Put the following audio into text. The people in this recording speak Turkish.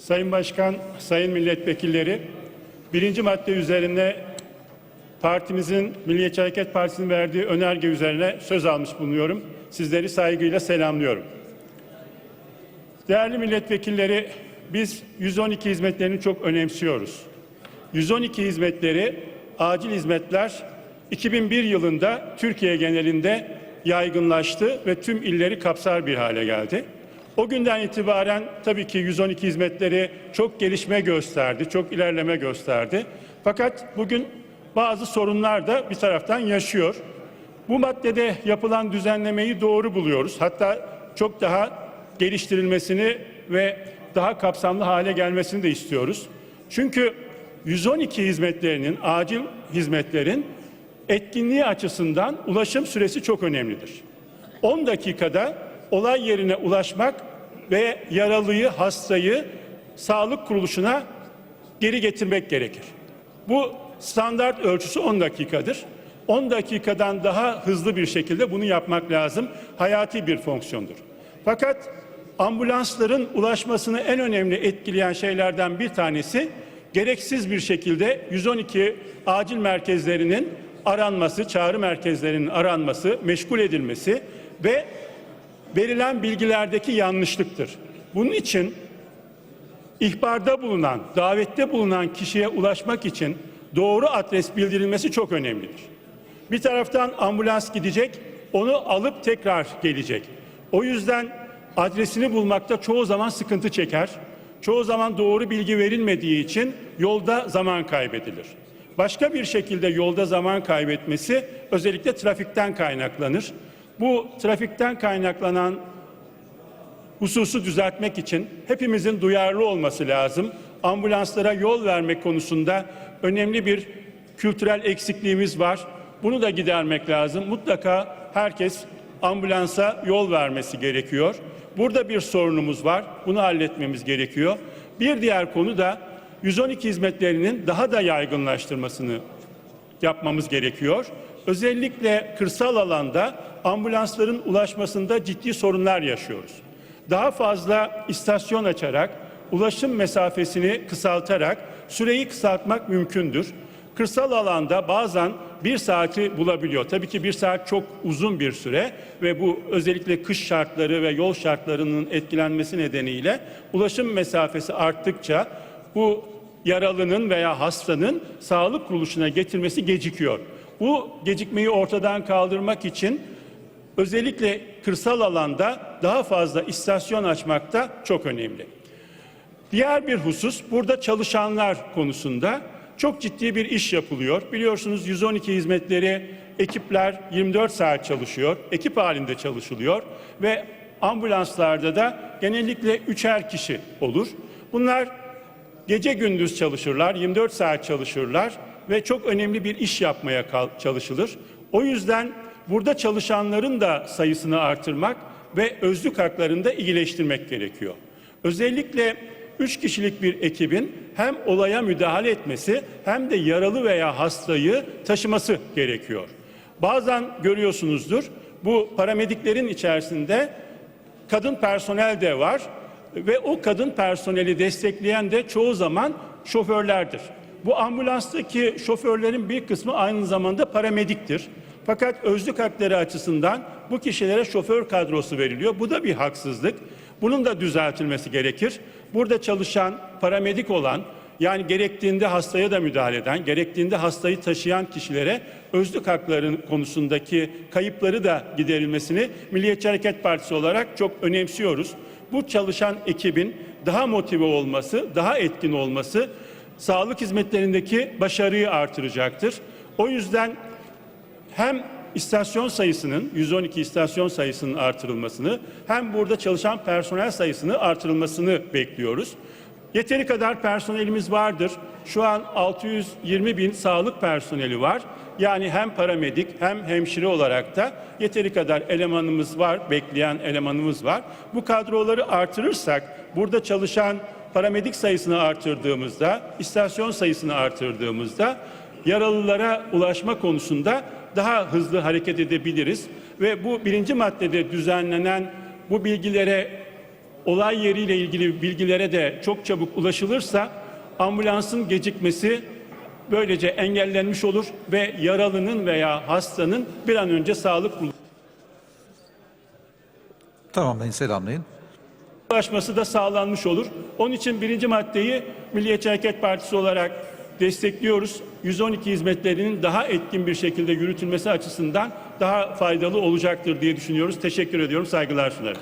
Sayın Başkan, sayın milletvekilleri, birinci madde üzerine partimizin, Milliyetçi Hareket Partisi'nin verdiği önerge üzerine söz almış bulunuyorum. Sizleri saygıyla selamlıyorum. Değerli milletvekilleri, biz 112 hizmetlerini çok önemsiyoruz. 112 hizmetleri, acil hizmetler 2001 yılında Türkiye genelinde yaygınlaştı ve tüm illeri kapsar bir hale geldi. O günden itibaren tabii ki 112 hizmetleri çok gelişme gösterdi, çok ilerleme gösterdi. Fakat bugün bazı sorunlar da bir taraftan yaşıyor. Bu maddede yapılan düzenlemeyi doğru buluyoruz. Hatta çok daha geliştirilmesini ve daha kapsamlı hale gelmesini de istiyoruz. Çünkü 112 hizmetlerinin, acil hizmetlerin etkinliği açısından ulaşım süresi çok önemlidir. 10 dakikada olay yerine ulaşmak ve yaralıyı, hastayı sağlık kuruluşuna geri getirmek gerekir. Bu standart ölçüsü 10 dakikadır. 10 dakikadan daha hızlı bir şekilde bunu yapmak lazım. Hayati bir fonksiyondur. Fakat ambulansların ulaşmasını en önemli etkileyen şeylerden bir tanesi gereksiz bir şekilde 112 acil merkezlerinin aranması, çağrı merkezlerinin aranması, meşgul edilmesi ve verilen bilgilerdeki yanlışlıktır. Bunun için ihbarda bulunan, davette bulunan kişiye ulaşmak için doğru adres bildirilmesi çok önemlidir. Bir taraftan ambulans gidecek, onu alıp tekrar gelecek. O yüzden adresini bulmakta çoğu zaman sıkıntı çeker. Çoğu zaman doğru bilgi verilmediği için yolda zaman kaybedilir. Başka bir şekilde yolda zaman kaybetmesi özellikle trafikten kaynaklanır. Bu trafikten kaynaklanan hususu düzeltmek için hepimizin duyarlı olması lazım. Ambulanslara yol vermek konusunda önemli bir kültürel eksikliğimiz var. Bunu da gidermek lazım. Mutlaka herkes ambulansa yol vermesi gerekiyor. Burada bir sorunumuz var. Bunu halletmemiz gerekiyor. Bir diğer konu da 112 hizmetlerinin daha da yaygınlaştırmasını yapmamız gerekiyor. Özellikle kırsal alanda ambulansların ulaşmasında ciddi sorunlar yaşıyoruz. Daha fazla istasyon açarak, ulaşım mesafesini kısaltarak süreyi kısaltmak mümkündür. Kırsal alanda bazen bir saati bulabiliyor. Tabii ki bir saat çok uzun bir süre ve bu özellikle kış şartları ve yol şartlarının etkilenmesi nedeniyle ulaşım mesafesi arttıkça bu yaralının veya hastanın sağlık kuruluşuna getirmesi gecikiyor. Bu gecikmeyi ortadan kaldırmak için özellikle kırsal alanda daha fazla istasyon açmak da çok önemli. Diğer bir husus burada çalışanlar konusunda çok ciddi bir iş yapılıyor. Biliyorsunuz 112 hizmetleri ekipler 24 saat çalışıyor. Ekip halinde çalışılıyor ve ambulanslarda da genellikle üçer kişi olur. Bunlar gece gündüz çalışırlar, 24 saat çalışırlar ve çok önemli bir iş yapmaya çalışılır. O yüzden burada çalışanların da sayısını artırmak ve özlük haklarını da iyileştirmek gerekiyor. Özellikle 3 kişilik bir ekibin hem olaya müdahale etmesi hem de yaralı veya hastayı taşıması gerekiyor. Bazen görüyorsunuzdur bu paramediklerin içerisinde kadın personel de var ve o kadın personeli destekleyen de çoğu zaman şoförlerdir. Bu ambulanstaki şoförlerin bir kısmı aynı zamanda paramediktir. Fakat özlük hakları açısından bu kişilere şoför kadrosu veriliyor. Bu da bir haksızlık. Bunun da düzeltilmesi gerekir. Burada çalışan, paramedik olan, yani gerektiğinde hastaya da müdahale eden, gerektiğinde hastayı taşıyan kişilere özlük hakları konusundaki kayıpları da giderilmesini Milliyetçi Hareket Partisi olarak çok önemsiyoruz. Bu çalışan ekibin daha motive olması, daha etkin olması sağlık hizmetlerindeki başarıyı artıracaktır. O yüzden hem istasyon sayısının 112 istasyon sayısının artırılmasını hem burada çalışan personel sayısını artırılmasını bekliyoruz. Yeteri kadar personelimiz vardır. Şu an 620 bin sağlık personeli var. Yani hem paramedik hem hemşire olarak da yeteri kadar elemanımız var, bekleyen elemanımız var. Bu kadroları artırırsak burada çalışan paramedik sayısını artırdığımızda, istasyon sayısını artırdığımızda yaralılara ulaşma konusunda daha hızlı hareket edebiliriz ve bu birinci maddede düzenlenen bu bilgilere olay yeriyle ilgili bilgilere de çok çabuk ulaşılırsa ambulansın gecikmesi böylece engellenmiş olur ve yaralının veya hastanın bir an önce sağlık Tamamlayın, selamlayın. Ulaşması da sağlanmış olur. Onun için birinci maddeyi Milliyetçi Hareket Partisi olarak destekliyoruz. 112 hizmetlerinin daha etkin bir şekilde yürütülmesi açısından daha faydalı olacaktır diye düşünüyoruz. Teşekkür ediyorum, saygılar sunarım.